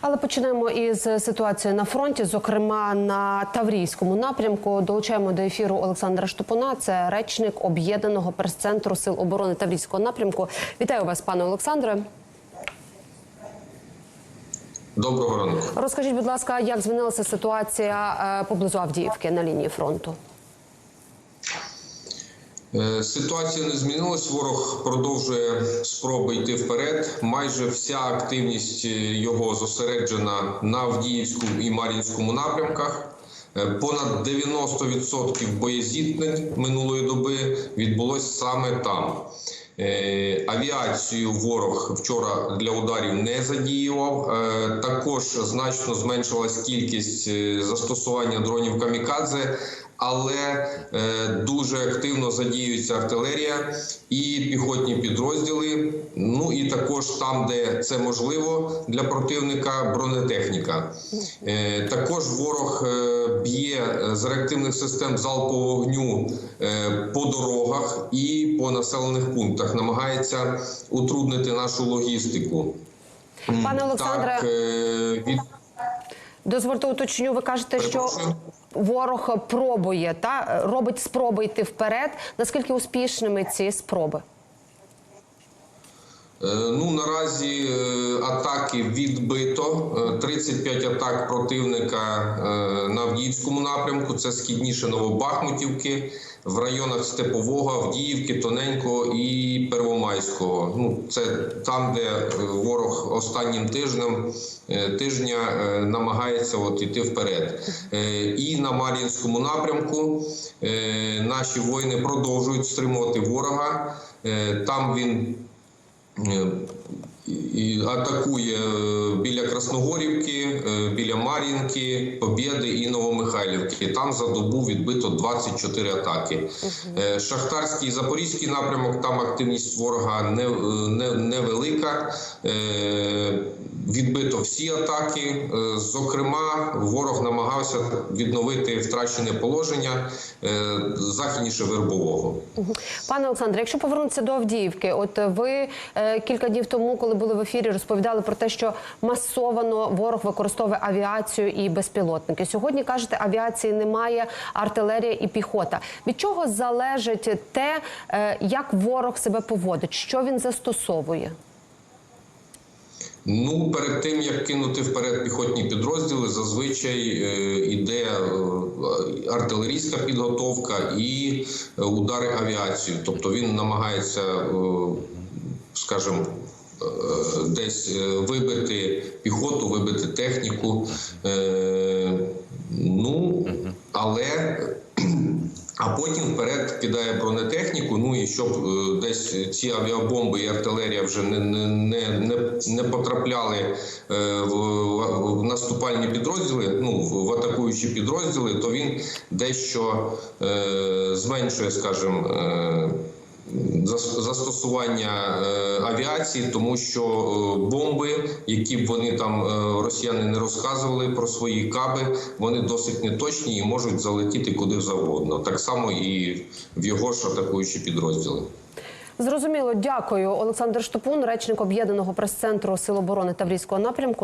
Але почнемо із ситуації на фронті, зокрема на Таврійському напрямку. Долучаємо до ефіру Олександра Штупуна. Це речник об'єднаного прес-центру сил оборони Таврійського напрямку. Вітаю вас, пане Олександре. Доброго ранку. Розкажіть, будь ласка, як змінилася ситуація е, поблизу Авдіївки на лінії фронту? Е, Ситуація не змінилась. Ворог продовжує спроби йти вперед. Майже вся активність е, його зосереджена на Авдіївському і Мар'їнському напрямках. Е, Понад 90% боєзіткнень минулої доби відбулось саме там. Авіацію ворог вчора для ударів не задіював. Також значно зменшилась кількість застосування дронів камікадзе, але е, дуже активно задіюється артилерія і піхотні підрозділи. Ну і також там, де це можливо для противника, бронетехніка. Е, Також ворог е, б'є з реактивних систем залпового вогню е, по дорогах і по населених пунктах, намагається утруднити нашу логістику. Пане Олександре, Так, від... дозвольте уточню. Ви кажете, що Перепрошую. Ворог пробує та робить спроби йти вперед. Наскільки успішними ці спроби? Е, Ну наразі е, атаки відбито. Е, 35 атак противника е, на Авдіївському напрямку. Це східніше Новобахмутівки, в районах Степового, Авдіївки, Тоненького і Первомайського. Ну це там, де е, ворог останнім тижнем е, тижня е, намагається от іти вперед. Е, І на Мар'їнському напрямку е, наші воїни продовжують стримувати ворога. Е, Там він Е, і атакує е, біля Красногорівки, е, біля Мар'їнки, Побєди і Новомихайлівки. Там за добу відбито 24 атаки. Е, Шахтарський і Запорізький напрямок, там активність ворога не, е, не, невелика. Відбито всі атаки. Е, Зокрема, ворог намагався відновити втрачене положення е, західніше Вербового. Пане Олександре, якщо повернутися до Авдіївки, от ви е, кілька днів тому, коли були в ефірі, розповідали про те, що масовано ворог використовує авіацію і безпілотники. Сьогодні кажете, авіації немає, артилерія і піхота. Від чого залежить те, як ворог себе поводить, що він застосовує? Ну, перед тим як кинути вперед піхотні підрозділи, зазвичай е, іде е, артилерійська підготовка і е, удари авіацією. Тобто він намагається, скажімо, десь вибити піхоту, вибити техніку. Ну, але а потім вперед кидає бронетехніку. Щоб е, десь ці авіабомби і артилерія вже не, не, не, не, потрапляли е, в, в наступальні підрозділи, ну в, атакуючі підрозділи, то він дещо е, зменшує, скажімо, е, застосування е, авіації, тому що е, бомби, які б вони там е, росіяни не розказували про свої каби, вони досить неточні і можуть залетіти куди завгодно. Так само і в його ж атакуючі підрозділи. Зрозуміло, дякую. Олександр Штопун, речник об'єднаного прес-центру Сил оборони Таврійського напрямку.